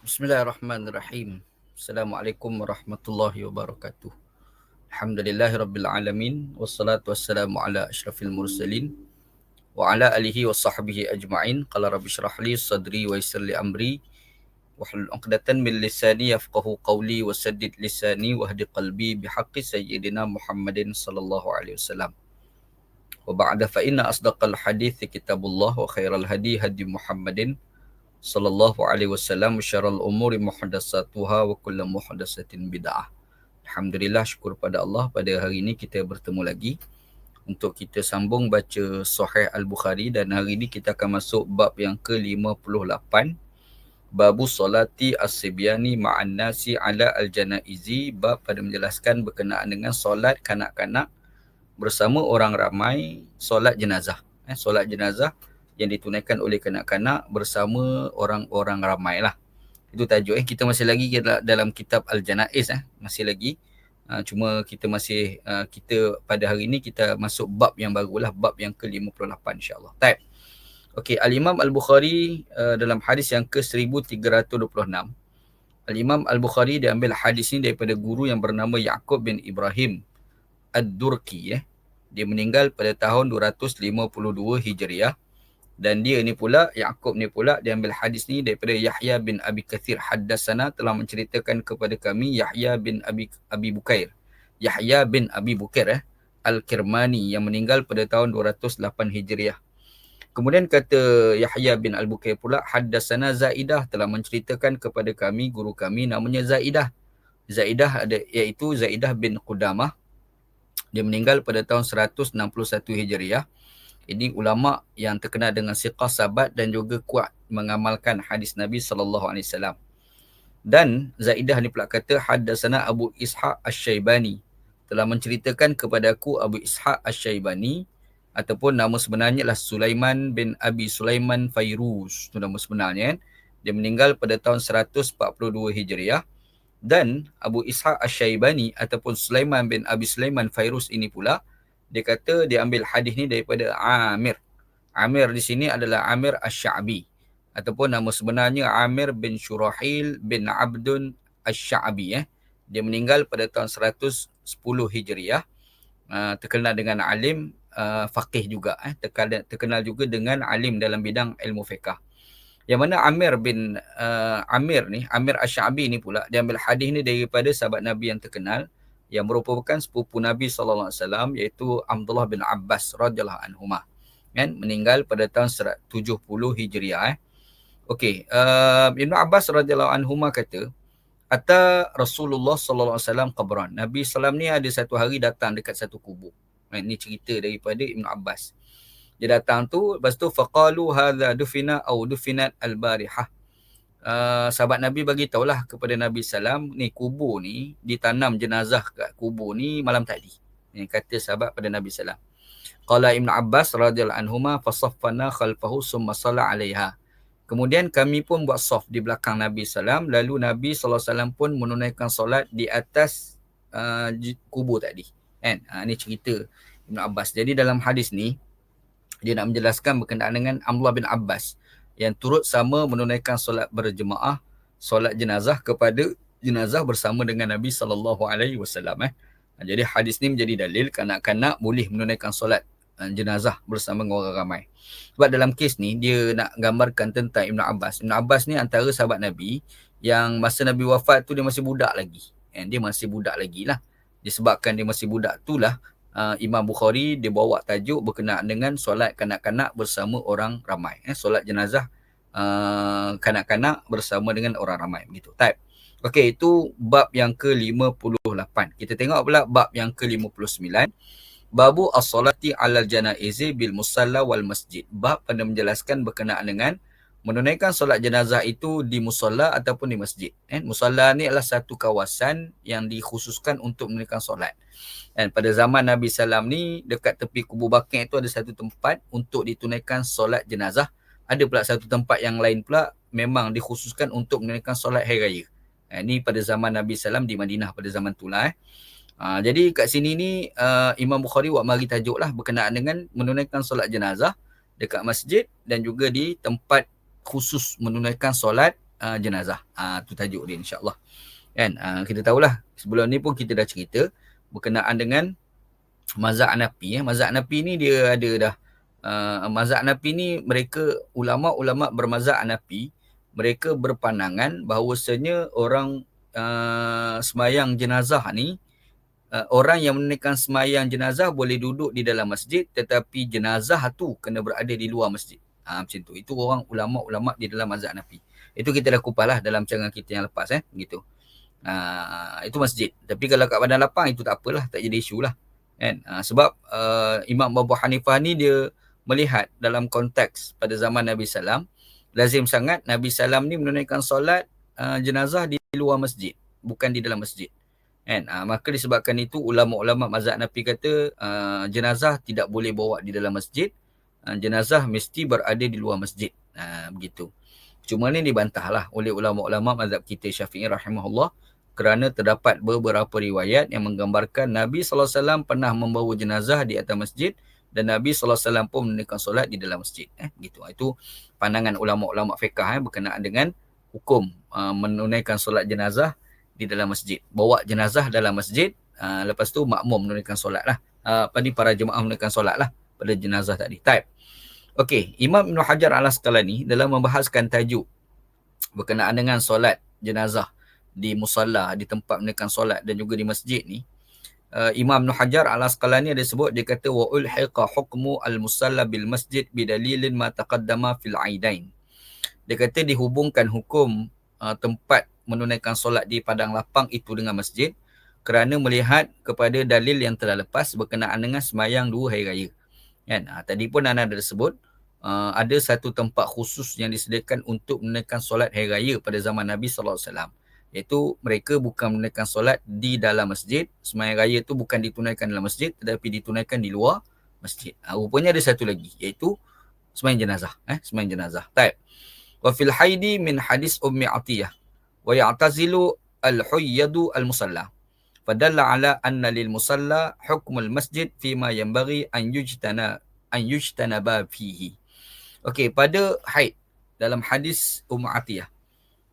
Bismillahirrahmanirrahim. Assalamualaikum warahmatullahi wabarakatuh. Alhamdulillahi rabbil alamin. Wassalatu wassalamu ala ashrafil mursalin. Wa ala alihi wa sahbihi ajma'in. Qala rabbi syrah li sadri wa yassir li amri. Wahlul uqdatan min lisani yafqahu qawli wa saddid lisani wa hdi qalbi bihaqqi sayyidina Muhammadin sallallahu alaihi wasallam. Wa ba'da fa inna asdaqal hadithi kitabullah wa khairal hadi hadi Muhammadin sallallahu alaihi wasallam syarrul umuri muhdatsatuha wa kullu muhdatsatin bid'ah. Alhamdulillah syukur pada Allah pada hari ini kita bertemu lagi untuk kita sambung baca Sahih Al-Bukhari dan hari ini kita akan masuk bab yang ke-58 Babu Salati As-Sibyani Ma'an Nasi Ala Al-Janaizi bab pada menjelaskan berkenaan dengan solat kanak-kanak bersama orang ramai solat jenazah. Eh, solat jenazah yang ditunaikan oleh kanak-kanak bersama orang-orang ramai lah. Itu tajuk eh. Kita masih lagi dalam kitab Al-Janaiz eh. Masih lagi. Uh, cuma kita masih, uh, kita pada hari ini kita masuk bab yang baru lah. Bab yang ke-58 insyaAllah. Taib. Okey, Al-Imam Al-Bukhari uh, dalam hadis yang ke-1326. Al-Imam Al-Bukhari dia ambil hadis ini daripada guru yang bernama Yaqub bin Ibrahim Ad-Durki. Eh. Dia meninggal pada tahun 252 Hijriah dan dia ni pula Yaqub ni pula dia ambil hadis ni daripada Yahya bin Abi Kathir haddatsana telah menceritakan kepada kami Yahya bin Abi Abi Bukair. Yahya bin Abi Bukair eh Al-Kirmani yang meninggal pada tahun 208 Hijriah. Kemudian kata Yahya bin Al-Bukair pula haddatsana Zaidah telah menceritakan kepada kami guru kami namanya Zaidah. Zaidah ada iaitu Zaidah bin Qudamah. Dia meninggal pada tahun 161 Hijriah ini ulama yang terkenal dengan siqah sabat dan juga kuat mengamalkan hadis Nabi sallallahu alaihi wasallam. Dan Zaidah ni pula kata hadatsana Abu Ishaq Asy-Syaibani telah menceritakan kepada aku Abu Ishaq Asy-Syaibani ataupun nama sebenarnya adalah Sulaiman bin Abi Sulaiman Fairuz. Itu nama sebenarnya kan. Dia meninggal pada tahun 142 Hijriah dan Abu Ishaq Asy-Syaibani ataupun Sulaiman bin Abi Sulaiman Fairuz ini pula dia kata dia ambil hadis ni daripada Amir. Amir di sini adalah Amir Asy-Sya'bi ataupun nama sebenarnya Amir bin Shurahil bin Abdun Asy-Sya'bi eh. Dia meninggal pada tahun 110 Hijriah. Uh, terkenal dengan alim uh, faqih juga eh. terkenal, terkenal juga dengan alim dalam bidang ilmu fiqh. Yang mana Amir bin uh, Amir ni, Amir Asy-Sya'bi ni pula dia ambil hadis ni daripada sahabat Nabi yang terkenal yang merupakan sepupu Nabi sallallahu alaihi wasallam iaitu Abdullah bin Abbas radhiyallahu anhuma kan meninggal pada tahun 70 Hijriah eh. Okey, uh, Ibnu Abbas radhiyallahu anhuma kata Ata Rasulullah sallallahu alaihi wasallam qabran. Nabi sallam ni ada satu hari datang dekat satu kubur. Kan ini cerita daripada Ibnu Abbas. Dia datang tu lepas tu faqalu hadza dufina au dufinat al-barihah uh, sahabat Nabi bagi tahulah kepada Nabi Sallam ni kubur ni ditanam jenazah kat kubur ni malam tadi. Yang kata sahabat pada Nabi Sallam. Qala Ibn Abbas radhiyallahu anhuma fasaffana khalfahu summa salla alaiha. Kemudian kami pun buat soft di belakang Nabi Sallam lalu Nabi sallallahu alaihi wasallam pun menunaikan solat di atas uh, kubur tadi. Kan? Ha, ini cerita Ibn Abbas. Jadi dalam hadis ni dia nak menjelaskan berkenaan dengan Abdullah bin Abbas yang turut sama menunaikan solat berjemaah solat jenazah kepada jenazah bersama dengan Nabi sallallahu alaihi wasallam eh. Ha, jadi hadis ni menjadi dalil kanak-kanak boleh menunaikan solat uh, jenazah bersama dengan orang ramai. Sebab dalam kes ni dia nak gambarkan tentang Ibn Abbas. Ibn Abbas ni antara sahabat Nabi yang masa Nabi wafat tu dia masih budak lagi. And dia masih budak lagi lah. Disebabkan dia masih budak tu lah uh, Imam Bukhari dia bawa tajuk berkenaan dengan solat kanak-kanak bersama orang ramai. Eh, solat jenazah uh, kanak-kanak bersama dengan orang ramai. Begitu. Type. Okey, itu bab yang ke-58. Kita tengok pula bab yang ke-59. Babu as-salati alal janaizi bil musalla wal masjid. Bab pada menjelaskan berkenaan dengan menunaikan solat jenazah itu di musalla ataupun di masjid. Eh, musalla ni adalah satu kawasan yang dikhususkan untuk menunaikan solat. Dan pada zaman Nabi Sallam ni dekat tepi kubur Baqi itu ada satu tempat untuk ditunaikan solat jenazah. Ada pula satu tempat yang lain pula memang dikhususkan untuk menunaikan solat hari raya. Eh, ini pada zaman Nabi Sallam di Madinah pada zaman itulah eh. Uh, jadi kat sini ni uh, Imam Bukhari buat mari tajuk lah berkenaan dengan menunaikan solat jenazah dekat masjid dan juga di tempat khusus menunaikan solat uh, jenazah. Ah uh, tu tajuk dia insya-Allah. Kan? Uh, kita tahulah sebelum ni pun kita dah cerita berkenaan dengan mazhab Hanafi ya. Mazhab Hanafi ni dia ada dah uh, mazhab Hanafi ni mereka ulama-ulama bermazhab Hanafi mereka berpandangan bahawasanya orang uh, semayang jenazah ni uh, orang yang menunaikan semayang jenazah boleh duduk di dalam masjid tetapi jenazah tu kena berada di luar masjid. Ha, macam tu. Itu orang ulama-ulama di dalam mazhab Hanafi. Itu kita dah kupas lah dalam cadangan kita yang lepas eh. Gitu. Uh, itu masjid. Tapi kalau kat badan lapang itu tak apalah. Tak jadi isu lah kan uh, sebab uh, Imam Abu Hanifah ni dia melihat dalam konteks pada zaman Nabi Sallam lazim sangat Nabi Sallam ni menunaikan solat uh, jenazah di luar masjid bukan di dalam masjid kan uh, maka disebabkan itu ulama-ulama mazhab Nabi kata uh, jenazah tidak boleh bawa di dalam masjid uh, jenazah mesti berada di luar masjid uh, begitu cuma ni dibantahlah oleh ulama-ulama mazhab kita Syafi'i rahimahullah kerana terdapat beberapa riwayat yang menggambarkan Nabi SAW pernah membawa jenazah di atas masjid dan Nabi SAW pun menunaikan solat di dalam masjid. Eh, gitu. Itu pandangan ulama-ulama fiqah eh, berkenaan dengan hukum uh, menunaikan solat jenazah di dalam masjid. Bawa jenazah dalam masjid, uh, lepas tu makmum menunaikan solat lah. Uh, apa ni para jemaah menunaikan solat lah pada jenazah tadi. Type. Okey, Imam Ibn Hajar al-Asqalani dalam membahaskan tajuk berkenaan dengan solat jenazah di musalla di tempat menekan solat dan juga di masjid ni uh, Imam Ibn Hajar al-Asqalani ada sebut dia kata wa ulhiqa hukmu al-musalla bil masjid bidalilin ma taqaddama fil aidain dia kata dihubungkan hukum uh, tempat menunaikan solat di padang lapang itu dengan masjid kerana melihat kepada dalil yang telah lepas berkenaan dengan semayang dua hari raya kan? Uh, tadi pun anda ada sebut uh, ada satu tempat khusus yang disediakan untuk menunaikan solat hari raya pada zaman Nabi sallallahu alaihi wasallam. Iaitu mereka bukan menunaikan solat di dalam masjid sembahyang raya tu bukan ditunaikan dalam masjid tetapi ditunaikan di luar masjid. Ha, rupanya ada satu lagi iaitu sembahyang jenazah eh sembahyang jenazah. Taib. Wa fil haidi min hadis ummi atiyah. Wa ya'tazilu al huyyadu al musalla fadalla ala anna lil musalla hukm al masjid fima yanbaghi an yujtana an yujtana fihi. Okey pada haid dalam hadis ummi atiyah.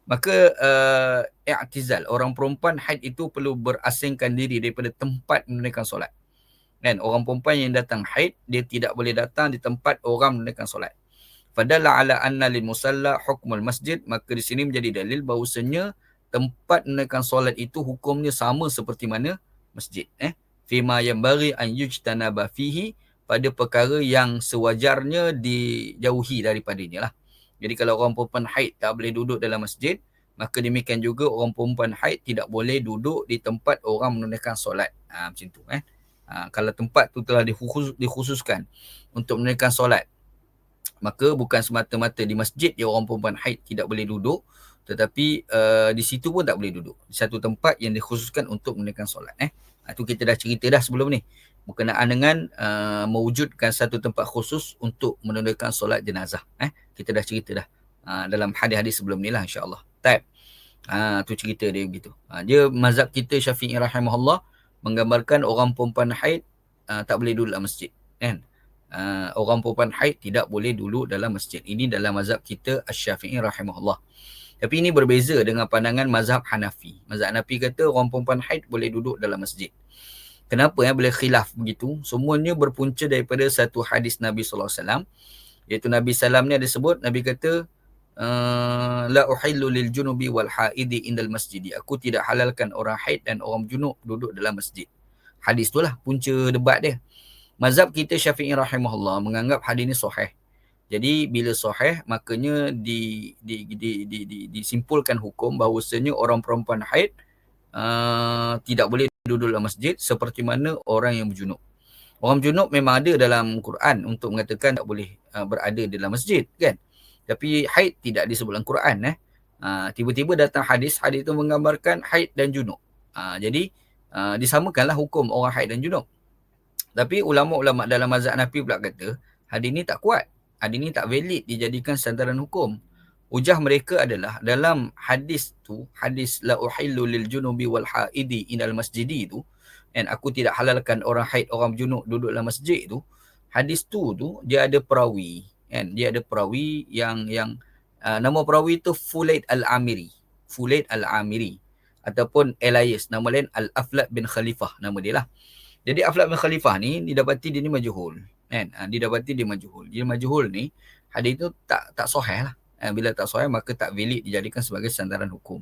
Maka uh, i'tizal orang perempuan haid itu perlu berasingkan diri daripada tempat menunaikan solat. Kan orang perempuan yang datang haid dia tidak boleh datang di tempat orang menunaikan solat. Fadalla ala anna lil musalla hukmul masjid maka di sini menjadi dalil bahawasanya tempat menunaikan solat itu hukumnya sama seperti mana masjid eh fima yang bari an yujtanaba fihi pada perkara yang sewajarnya dijauhi daripadanya lah jadi kalau orang perempuan haid tak boleh duduk dalam masjid, maka demikian juga orang perempuan haid tidak boleh duduk di tempat orang menunaikan solat. Ha, macam tu eh. Ha, kalau tempat tu telah dikhusus, dikhususkan untuk menunaikan solat, maka bukan semata-mata di masjid yang orang perempuan haid tidak boleh duduk, tetapi uh, di situ pun tak boleh duduk. Di satu tempat yang dikhususkan untuk menunaikan solat. Eh. Ha, tu kita dah cerita dah sebelum ni berkenaan dengan uh, mewujudkan satu tempat khusus untuk menunaikan solat jenazah. Eh, kita dah cerita dah uh, dalam hadis-hadis sebelum ni lah insyaAllah. Type. Uh, tu cerita dia begitu. Uh, dia mazhab kita syafi'i rahimahullah menggambarkan orang perempuan haid uh, tak boleh duduk dalam masjid. Kan? Uh, orang perempuan haid tidak boleh duduk dalam masjid. Ini dalam mazhab kita syafi'i rahimahullah. Tapi ini berbeza dengan pandangan mazhab Hanafi. Mazhab Hanafi kata orang perempuan haid boleh duduk dalam masjid. Kenapa ya boleh khilaf begitu? Semuanya berpunca daripada satu hadis Nabi sallallahu alaihi wasallam. Iaitu Nabi sallam ni ada sebut Nabi kata uh, la uhillu lil junubi wal haidi indal masjid. Aku tidak halalkan orang haid dan orang junub duduk dalam masjid. Hadis itulah punca debat dia. Mazhab kita Syafi'i rahimahullah menganggap hadis ini sahih. Jadi bila sahih makanya di di di di, di disimpulkan hukum bahawasanya orang perempuan haid uh, tidak boleh duduk dalam masjid seperti mana orang yang berjunub. Orang junub memang ada dalam Quran untuk mengatakan tak boleh uh, berada dalam masjid kan. Tapi haid tidak disebut dalam Quran eh. Uh, tiba-tiba datang hadis, hadis itu menggambarkan haid dan junub. Uh, jadi uh, disamakanlah hukum orang haid dan junub. Tapi ulama-ulama dalam mazhab Hanafi pula kata hadis ini tak kuat. Hadis ini tak valid dijadikan sandaran hukum ujah mereka adalah dalam hadis tu hadis la uhillu lil junubi wal haidi inal masjidi tu dan aku tidak halalkan orang haid orang junub duduk dalam masjid tu hadis tu tu dia ada perawi kan dia ada perawi yang yang Uh, nama perawi itu Fulaid Al-Amiri. Fulaid Al-Amiri. Ataupun Elias. Nama lain Al-Aflat bin Khalifah. Nama dia lah. Jadi Aflat bin Khalifah ni didapati dia ni majuhul. Kan? Uh, didapati dia majuhul. Dia majuhul ni hadis itu tak tak sahih lah. Uh, bila tak sahih maka tak valid dijadikan sebagai sandaran hukum.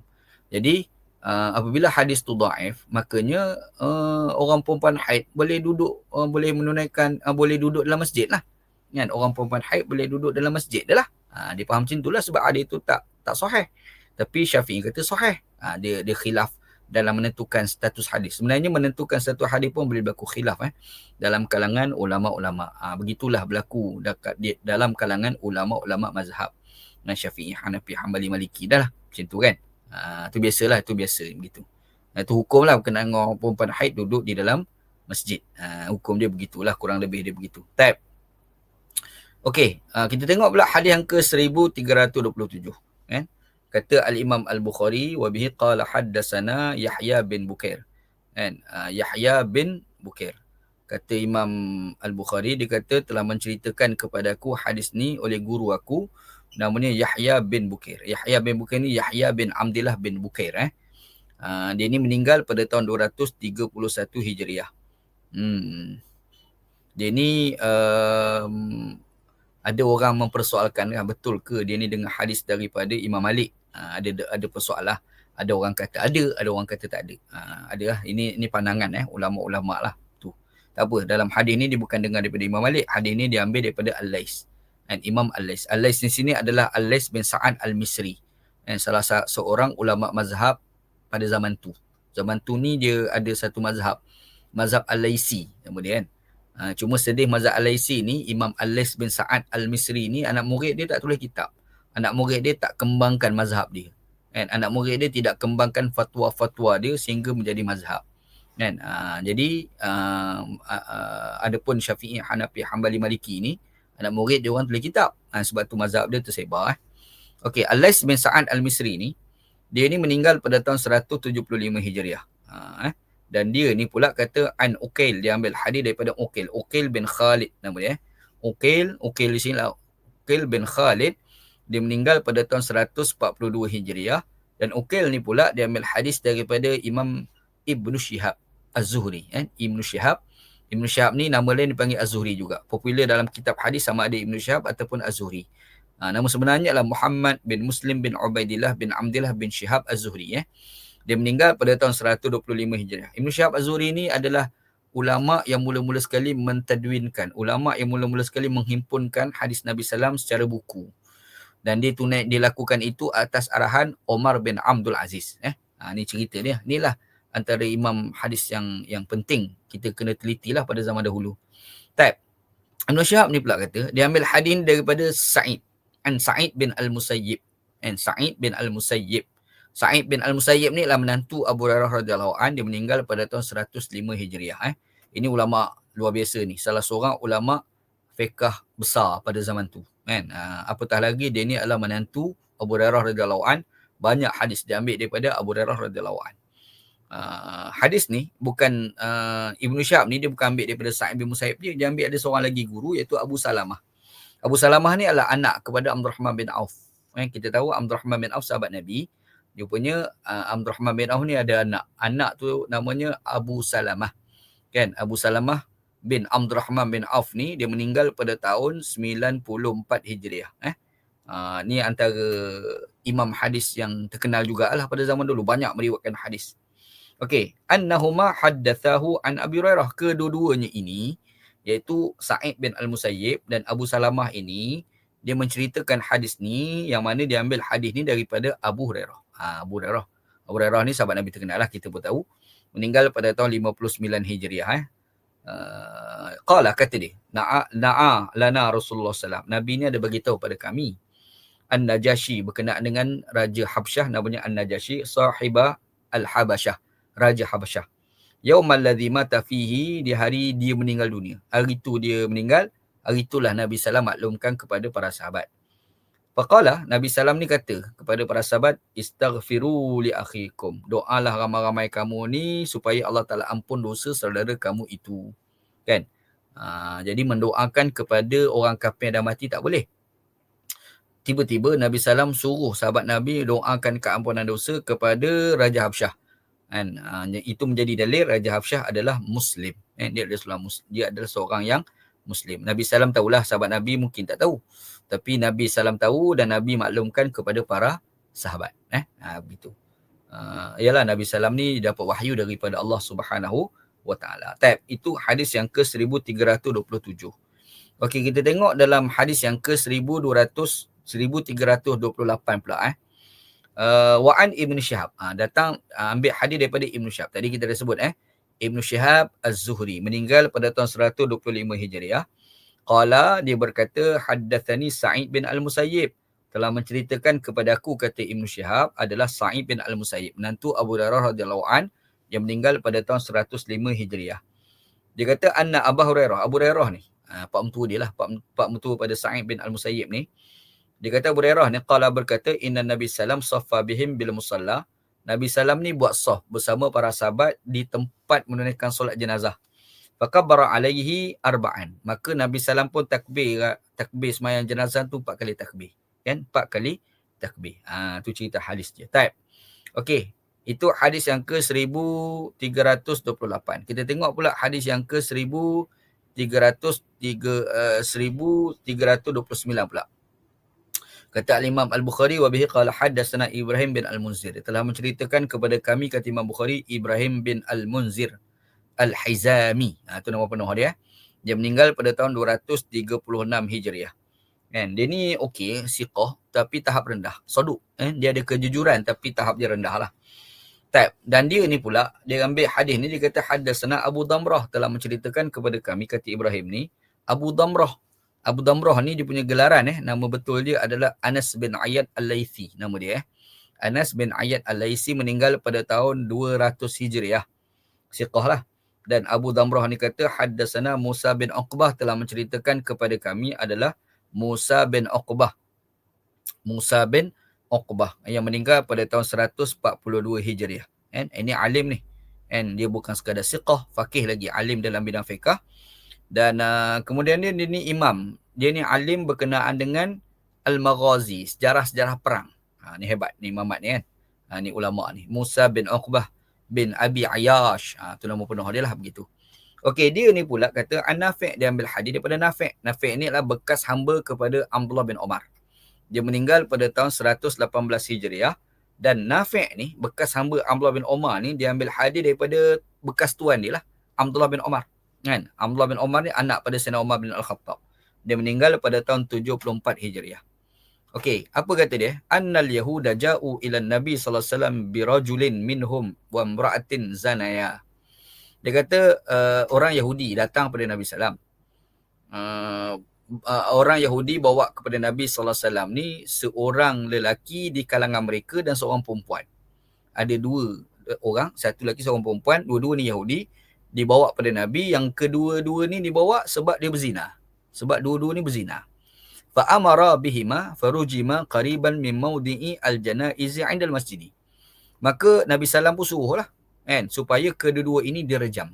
Jadi uh, apabila hadis tu daif makanya uh, orang perempuan haid boleh duduk uh, boleh menunaikan uh, boleh duduk dalam masjid lah. Kan? Orang perempuan haid boleh duduk dalam masjid dah lah. Ha, dia faham macam itulah sebab hadis itu tak tak sahih. Tapi Syafi'i kata sahih. Ha, dia dia khilaf dalam menentukan status hadis. Sebenarnya menentukan status hadis pun boleh berlaku khilaf eh dalam kalangan ulama-ulama. Ha, begitulah berlaku dalam kalangan ulama-ulama mazhab. Nah Syafi'i, Hanafi, Hambali, Maliki dah lah. Macam tu kan. Ha, tu biasalah, tu biasa begitu. Ha, tu hukum lah berkenaan dengan orang perempuan haid duduk di dalam masjid. Ha, hukum dia begitulah, kurang lebih dia begitu. Type. Okey, uh, kita tengok pula hadis yang ke 1327. Eh? Kata Al-Imam Al-Bukhari, wa bihi qala haddatsana Yahya bin Bukair. Kan? Uh, Yahya bin Bukair. Kata Imam Al-Bukhari, dia kata telah menceritakan kepada aku hadis ni oleh guru aku. Namanya Yahya bin Bukair. Yahya bin Bukair ni Yahya bin Amdillah bin Bukair. Eh? Uh, dia ni meninggal pada tahun 231 Hijriah. Hmm. Dia ni um, ada orang mempersoalkan kan betul ke dia ni dengan hadis daripada Imam Malik ha, ada ada persoalan ada orang kata ada ada orang kata tak ada. Ha, ada lah ini ini pandangan eh ulama-ulama lah tu. Tak apa dalam hadis ni dia bukan dengar daripada Imam Malik. Hadis ni diambil daripada Al-Lais. Dan Imam Al-Lais. Al-Lais di sini adalah Al-Lais bin Sa'ad Al-Misri. Dan salah seorang ulama mazhab pada zaman tu. Zaman tu ni dia ada satu mazhab. Mazhab Al-Laisi nama dia kan? Ha, cuma sedih mazhab Al-Laisi ni, Imam Al-Lais bin Sa'ad Al-Misri ni, anak murid dia tak tulis kitab. Anak murid dia tak kembangkan mazhab dia. Kan? Anak murid dia tidak kembangkan fatwa-fatwa dia sehingga menjadi mazhab. Kan? Ha, jadi, uh, uh, uh, ada pun Syafi'i, Hanafi, Hanbali, Maliki ni, anak murid dia orang tulis kitab. Ha, sebab tu mazhab dia tersebar. Eh. Okey, Al-Lais bin Sa'ad Al-Misri ni, dia ni meninggal pada tahun 175 Hijriah. Ha, eh dan dia ni pula kata an Ukail dia ambil hadis daripada Ukail Ukail bin Khalid nama dia eh. Ukail Ukail di sini lah Ukail bin Khalid dia meninggal pada tahun 142 Hijriah. Dan Ukail ni pula dia ambil hadis daripada Imam Ibnu Shihab Az-Zuhri eh? Ibnu Shihab Ibnu Shihab ni nama lain dipanggil Az-Zuhri juga. Popular dalam kitab hadis sama ada Ibnu Shihab ataupun Az-Zuhri. Ha, nama sebenarnya adalah Muhammad bin Muslim bin Ubaidillah bin Amdillah bin Shihab Az-Zuhri eh? Dia meninggal pada tahun 125 Hijriah. Ibn Syahab Az-Zuri ni adalah ulama yang mula-mula sekali mentadwinkan, ulama yang mula-mula sekali menghimpunkan hadis Nabi Sallam secara buku. Dan dia tunai dilakukan itu atas arahan Omar bin Abdul Aziz. Eh? Ha, ni cerita dia. Inilah antara imam hadis yang yang penting kita kena teliti lah pada zaman dahulu. Tab. Ibn Syahab ni pula kata, dia ambil hadis daripada Sa'id. An Sa'id bin Al-Musayyib. And Sa'id bin Al-Musayyib. Sa'id bin Al-Musayyib ni adalah menantu Abu Hurairah radhiyallahu an dia meninggal pada tahun 105 Hijriah eh. Ini ulama luar biasa ni, salah seorang ulama fiqh besar pada zaman tu kan. Uh, apatah lagi dia ni adalah menantu Abu Hurairah radhiyallahu an, banyak hadis diambil daripada Abu Hurairah radhiyallahu an. Uh, hadis ni bukan uh, Ibnu Syahab ni dia bukan ambil daripada Sa'id bin Musayyib dia, dia ambil ada seorang lagi guru iaitu Abu Salamah. Abu Salamah ni adalah anak kepada Abdurrahman bin Auf. Eh, kita tahu Abdurrahman bin Auf sahabat Nabi dia punya uh, Abdul Rahman bin Auf ni ada anak. Anak tu namanya Abu Salamah. Kan? Abu Salamah bin Abdul Rahman bin Auf ni dia meninggal pada tahun 94 Hijriah. Eh? Uh, ni antara imam hadis yang terkenal jugalah pada zaman dulu. Banyak meriwayatkan hadis. Okey. Annahuma haddathahu an Abi Hurairah. Kedua-duanya ini iaitu Sa'id bin Al-Musayyib dan Abu Salamah ini dia menceritakan hadis ni yang mana dia ambil hadis ni daripada Abu Hurairah ha, Abu Hurairah. Abu Hurairah ni sahabat Nabi terkenal lah kita pun tahu. Meninggal pada tahun 59 Hijriah. Eh. Uh, qala kata dia. Na'a, na'a lana Rasulullah SAW. Nabi ni ada bagi tahu pada kami. An-Najashi berkenaan dengan Raja Habsyah namanya An-Najashi sahiba Al-Habasyah. Raja Habasyah. Yaumal ladzi mata fihi di hari dia meninggal dunia. Hari itu dia meninggal, hari itulah Nabi sallallahu maklumkan kepada para sahabat. Faqala Nabi Sallam ni kata kepada para sahabat istaghfiru li akhikum. Doalah ramai-ramai kamu ni supaya Allah Taala ampun dosa saudara kamu itu. Kan? Ha, jadi mendoakan kepada orang kafir yang dah mati tak boleh. tiba-tiba Nabi Salam suruh sahabat Nabi doakan keampunan dosa kepada Raja Habsyah. Kan? Uh, itu menjadi dalil Raja Habsyah adalah Muslim. Eh, dia, adalah seorang dia adalah seorang yang Muslim. Nabi Salam tahulah sahabat Nabi mungkin tak tahu. Tapi Nabi Salam tahu dan Nabi maklumkan kepada para sahabat. Eh, ha, begitu. Uh, yalah Nabi Salam ni dapat wahyu daripada Allah Subhanahu wa taala. Tab itu hadis yang ke-1327. Okey kita tengok dalam hadis yang ke-1200 1328 pula eh. Uh, Wa'an Ibn Shihab. Uh, datang uh, ambil hadis daripada Ibn Shihab. Tadi kita dah sebut eh. Ibn Shihab Az-Zuhri meninggal pada tahun 125 Hijriah. Qala dia berkata haddathani Sa'id bin Al-Musayyib telah menceritakan kepada aku kata Ibn Shihab adalah Sa'id bin Al-Musayyib menantu Abu Hurairah radhiyallahu an yang meninggal pada tahun 105 Hijriah. Dia kata anna Abu Hurairah, Abu Hurairah ni, uh, pak mentua dia lah, pak, pak mentua pada Sa'id bin Al-Musayyib ni. Dia kata Abu Hurairah ni qala berkata inna Nabi sallam saffa bihim bil musalla. Nabi sallam ni buat saf bersama para sahabat di tempat menunaikan solat jenazah. Fakabbara alaihi arba'an. Maka Nabi sallam pun takbir takbir sembahyang jenazah tu empat kali takbir. Kan? Empat kali takbir. Ha, tu cerita hadis dia. Type. Okey. Itu hadis yang ke 1328. Kita tengok pula hadis yang ke 1300 uh, 1329 pula. Kata Imam Al-Bukhari wa bihi qala haddatsana Ibrahim bin Al-Munzir. Telah menceritakan kepada kami kata Imam Bukhari Ibrahim bin Al-Munzir Al-Hizami. Ha, itu nama penuh dia. Dia meninggal pada tahun 236 Hijriah. Kan? Dia ni okey, siqah tapi tahap rendah. Soduk. Eh? Dia ada kejujuran tapi tahap dia rendah lah. Tab. Dan dia ni pula, dia ambil hadis ni, dia kata haddatsana Abu Damrah telah menceritakan kepada kami, kata Ibrahim ni, Abu Damrah Abu Damrah ni dia punya gelaran eh nama betul dia adalah Anas bin Ayyad Al-Laythi nama dia eh. Anas bin Ayyad Al-Laythi meninggal pada tahun 200 Hijriah. Siqah lah. Dan Abu Damrah ni kata haddatsana Musa bin Uqbah telah menceritakan kepada kami adalah Musa bin Uqbah. Musa bin Uqbah yang meninggal pada tahun 142 Hijriah. And ini alim ni. And dia bukan sekadar siqah, fakih lagi alim dalam bidang fiqh dan uh, kemudian dia, dia ni imam dia ni alim berkenaan dengan al-maghazi sejarah-sejarah perang ha ni hebat ni imamat ni kan ha ni ulama ni Musa bin Uqbah bin Abi Ayash ha tu nama penuh dia lah begitu. Okey dia ni pula kata An-Nafi' dia ambil hadis daripada Nafi' Nafi' ni adalah bekas hamba kepada Abdullah bin Omar. Dia meninggal pada tahun 118 Hijriah. Dan Nafi' ni bekas hamba Abdullah bin Omar ni dia ambil hadis daripada bekas tuan dia lah Abdullah bin Omar. Kan? Abdullah bin Umar ni anak pada Sayyidina Umar bin Al-Khattab. Dia meninggal pada tahun 74 Hijriah Okey, apa kata dia? Annal yahuda ja'u ila Nabi sallallahu alaihi wasallam bi rajulin minhum wa imra'atin zanaya. Dia kata uh, orang Yahudi datang pada Nabi sallam. Uh, uh, orang Yahudi bawa kepada Nabi sallallahu alaihi wasallam ni seorang lelaki di kalangan mereka dan seorang perempuan. Ada dua orang, satu lelaki seorang perempuan, dua-dua ni Yahudi dibawa pada Nabi yang kedua-dua ni dibawa sebab dia berzina. Sebab dua-dua ni berzina. Fa amara bihima farujima qariban min mawdi'i al-janaizi 'inda al-masjid. Maka Nabi sallam pun suruhlah kan supaya kedua-dua ini direjam.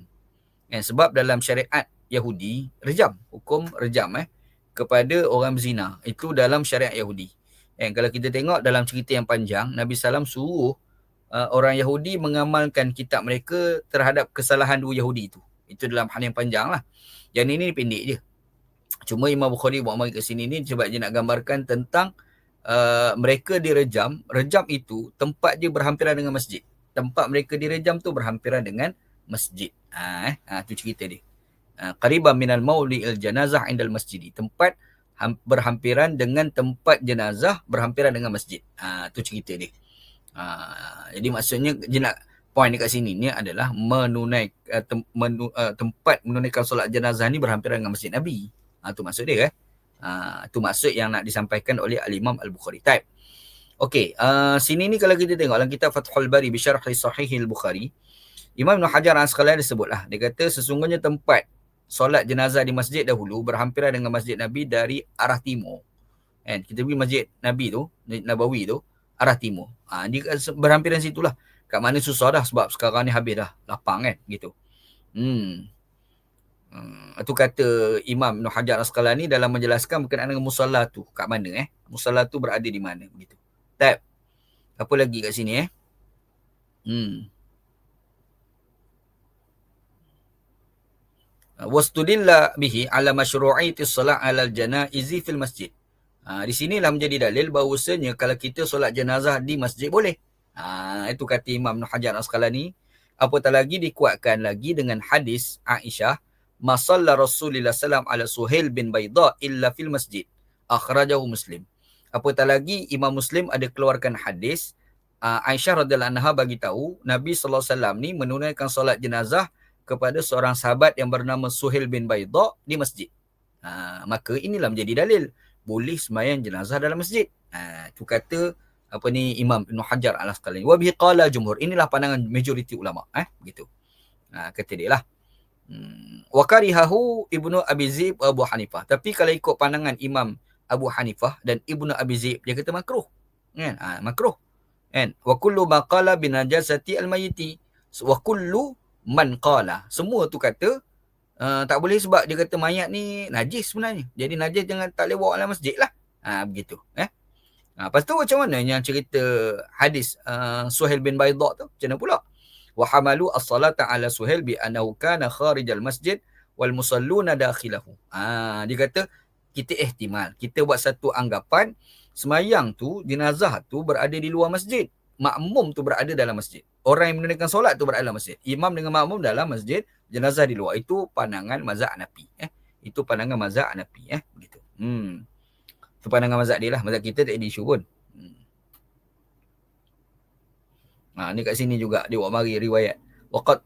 Kan sebab dalam syariat Yahudi rejam, hukum rejam eh kepada orang berzina. Itu dalam syariat Yahudi. Kan kalau kita tengok dalam cerita yang panjang Nabi sallam suruh uh, orang Yahudi mengamalkan kitab mereka terhadap kesalahan dua Yahudi itu. Itu dalam hal yang panjang lah. Yang ini pendek je. Cuma Imam Bukhari buat mari ke sini ni sebab dia nak gambarkan tentang uh, mereka direjam. Rejam itu tempat dia berhampiran dengan masjid. Tempat mereka direjam tu berhampiran dengan masjid. Ha, eh? ha, tu cerita dia. Uh, qariban minal mauli il janazah indal masjid. Tempat berhampiran dengan tempat jenazah berhampiran dengan masjid. Ha, tu cerita dia. Ha, jadi maksudnya dia nak point dekat sini ni adalah menunai uh, tem, menu, uh, tempat menunaikan solat jenazah ni berhampiran dengan masjid Nabi. Ha, tu maksud dia eh. Ha, tu maksud yang nak disampaikan oleh Al-Imam Al-Bukhari. Type. Okey, uh, sini ni kalau kita tengok dalam kitab Fathul Bari bi syarh sahih Al-Bukhari, Imam Ibn Hajar Al-Asqalani disebutlah, dia kata sesungguhnya tempat solat jenazah di masjid dahulu berhampiran dengan masjid Nabi dari arah timur. Kan? Kita pergi masjid Nabi tu, Nabawi tu, arah timur. Ha, dia berhampiran situ lah. Kat mana susah dah sebab sekarang ni habis dah lapang kan gitu. Hmm. Hmm, itu kata Imam Ibn Hajar Asqalani dalam menjelaskan berkenaan dengan musalla tu kat mana eh? Musalla tu berada di mana begitu. Tab. Apa lagi kat sini eh? Hmm. Wastudilla bihi ala masyru'iyati salat ala al-janaizi fil masjid. Ha, di sinilah menjadi dalil bahawasanya kalau kita solat jenazah di masjid boleh. Ha, itu kata Imam Ibn Hajar Asqalani. Apatah lagi dikuatkan lagi dengan hadis Aisyah masalla Rasulullah sallam ala Suhail bin Baida illa fil masjid. Akhrajahu Muslim. Apatah lagi Imam Muslim ada keluarkan hadis uh, Aisyah radhiyallahu anha bagi tahu Nabi sallallahu alaihi wasallam ni menunaikan solat jenazah kepada seorang sahabat yang bernama Suhail bin Baida di masjid. Uh, maka inilah menjadi dalil boleh sembahyang jenazah dalam masjid. Uh, tu kata apa ni Imam Ibn Hajar al-Asqalani. Wa bihi qala jumhur. Inilah pandangan majoriti ulama eh begitu. Ha, kata dia lah. Hmm. Wa karihahu Ibnu Abi Zib Abu Hanifah. Tapi kalau ikut pandangan Imam Abu Hanifah dan Ibnu Abi Zib dia kata makruh. Kan? Ha, makruh. Kan? Wa kullu ma qala bi najasati al-mayyiti. Wa kullu man qala. Semua tu kata uh, tak boleh sebab dia kata mayat ni najis sebenarnya. Jadi najis jangan tak boleh bawa dalam masjid lah. Ha, begitu. Eh? Ha, lepas tu macam mana yang cerita hadis uh, Suhail bin Baidha tu? Macam mana pula? Wa hamalu as-salata ala suhail bi annahu kana kharijal masjid wal musalluna dakhilahu. Ah dia kata kita ihtimal, kita buat satu anggapan semayang tu jenazah tu berada di luar masjid. Makmum tu berada dalam masjid. Orang yang menunaikan solat tu berada dalam masjid. Imam dengan makmum dalam masjid, jenazah di luar. Itu pandangan mazhab Hanafi, eh. Itu pandangan mazhab Hanafi, eh. Begitu. Hmm. Itu pandangan mazhab dia lah. Mazhab kita tak ada isu pun. Ha, ni kat sini juga dia buat mari riwayat. Waqad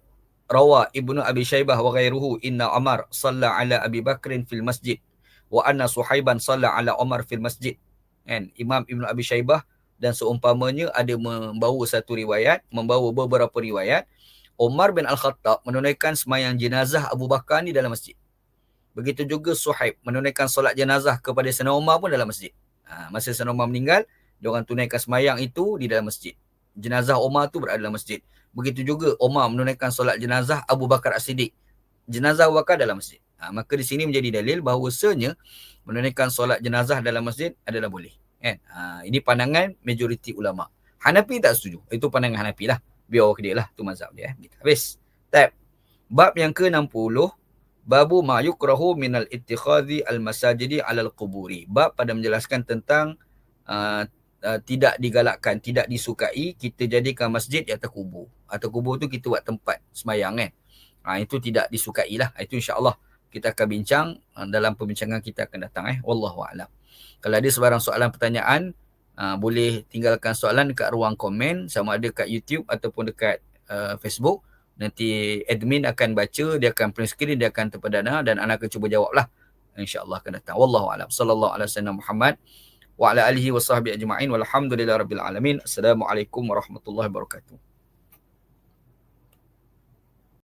rawa Ibnu Abi Syaibah wa ghairuhu inna Umar salla ala Abi Bakrin fil masjid wa anna Suhaiban salla ala Umar fil masjid. Kan Imam Ibnu Abi Syaibah dan seumpamanya ada membawa satu riwayat, membawa beberapa riwayat Umar bin Al-Khattab menunaikan semayang jenazah Abu Bakar ni dalam masjid. Begitu juga Suhaib menunaikan solat jenazah kepada Sayyidina Umar pun dalam masjid. Ha, masa Sayyidina Umar meninggal, dia orang tunaikan semayang itu di dalam masjid jenazah Omar tu berada dalam masjid. Begitu juga Omar menunaikan solat jenazah Abu Bakar As-Siddiq. Jenazah Abu Bakar dalam masjid. Ha, maka di sini menjadi dalil bahawasanya menunaikan solat jenazah dalam masjid adalah boleh. Kan? Ha, ini pandangan majoriti ulama. Hanafi tak setuju. Itu pandangan Hanafi lah. Biar dia lah. Itu mazhab dia. Eh. Habis. Tab. Bab yang ke-60. Babu ma yukrahu minal ittikhadhi al-masajidi alal quburi. Bab pada menjelaskan tentang uh, uh, tidak digalakkan, tidak disukai kita jadikan masjid di atas kubur. Atau kubur tu kita buat tempat semayang kan. Ha, itu tidak disukai lah. Itu insyaAllah kita akan bincang uh, dalam perbincangan kita akan datang. Eh. Wallahu'alam. Kalau ada sebarang soalan pertanyaan, uh, boleh tinggalkan soalan dekat ruang komen sama ada dekat YouTube ataupun dekat uh, Facebook. Nanti admin akan baca, dia akan print screen, dia akan terpedana dan anak akan cuba jawab lah. InsyaAllah akan datang. Wallahu'alam. Sallallahu alaihi wasallam Muhammad wa ala alihi wa sahbihi ajma'in walhamdulillahi rabbil alamin. Assalamualaikum warahmatullahi wabarakatuh